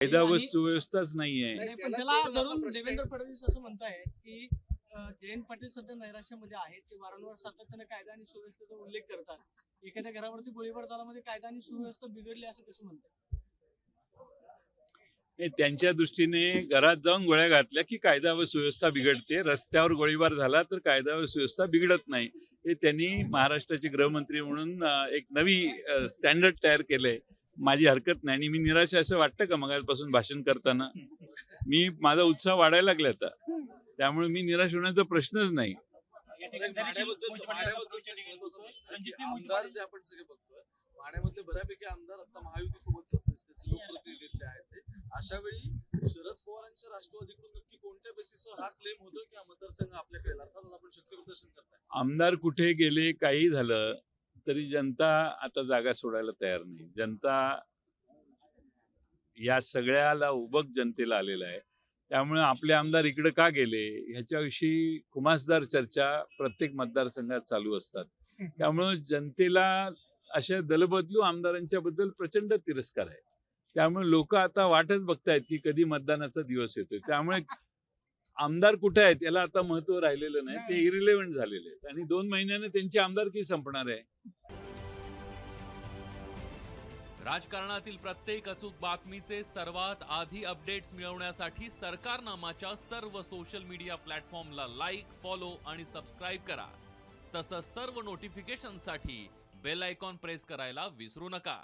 कायदा आणि- व सुव्यवस्थाच नाहीये. नाही, पण त्याला त्याला तोच असा धरून प्रश्न देवेंद्र आहे. फडणवीस असं म्हणताय की अं, जयंत पाटील सध्या नैराश्यामध्ये आहेत. ते वारंवार सातत्याने कायदा आणि सुव्यवस्थेचा उल्लेख करतात. एखाद्या घरावरती गोळीबार झाल्यामध्ये कायदा आणि सुव्यवस्था बिघडली असं कसं म्हणतात हे त्यांच्या दृष्टीने घरात जाऊन गोळ्या घातल्या की कायदा व सुव्यवस्था बिघडते. रस्त्यावर गोळीबार झाला तर कायदा व सुव्यवस्था बिघडत नाही. हे त्यांनी महाराष्ट्राचे गृहमंत्री म्हणून अं, एक नवी स्टँडर्ड तयार केलंय. माझी हरकत नाही आणि मी निराश आहे असं वाटतं का मगापासून भाषण करताना? मी माझा उत्साह वाढायला लागला आता. त्यामुळे मी निराश होण्याचा प्रश्नच नाही. माढ्यामधले बऱ्यापैकी आमदार आता महायुती सोबत त्याचे लोकप्रतिनिधी आहेत ते. अशा वेळी शरद पवारांच्या राष्ट्रवादीकडून नक्की कोणत्या बेसिसवर हा क्लेम होतोय की मतदारसंघ आपल्याकडे? अर्थातच आपण शक्ती प्रदर्शन करताय. आमदार कुठे गेले काही झालं तरी जनता आता जागा सोडायला तयार नाही. जनता या सगळ्याला उभक जनतेला आलेला आहे. त्यामुळे आपले आमदार इकडे का गेले ह्याच्याविषयी खुमासदार चर्चा प्रत्येक मतदारसंघात चालू असतात. त्यामुळं जनतेला अशा दलबदलू आमदारांच्या बद्दल प्रचंड तिरस्कार आहे. त्यामुळे लोक आता वाटच बघतायत की कधी मतदानाचा दिवस येतोय. त्यामुळे आमदार कुठे आहेत याला आता महत्त्व राहिलेलं नाही. ते इरिलेव्हंट झालेले आहेत. आणि दोन महिन्याने त्यांची आमदारकी संपणार आहे. राजकारणातील प्रत्येक अचूक बातमीचे सर्वात आधी अपडेट्स मिळवण्यासाठी सरकारनामाच्या सर्व सोशल मीडिया प्लॅटफॉर्मला लाईक फॉलो आणि सबस्क्राईब करा. तसंच सर्व नोटिफिकेशनसाठी बेल आयकॉन प्रेस करायला विसरू नका.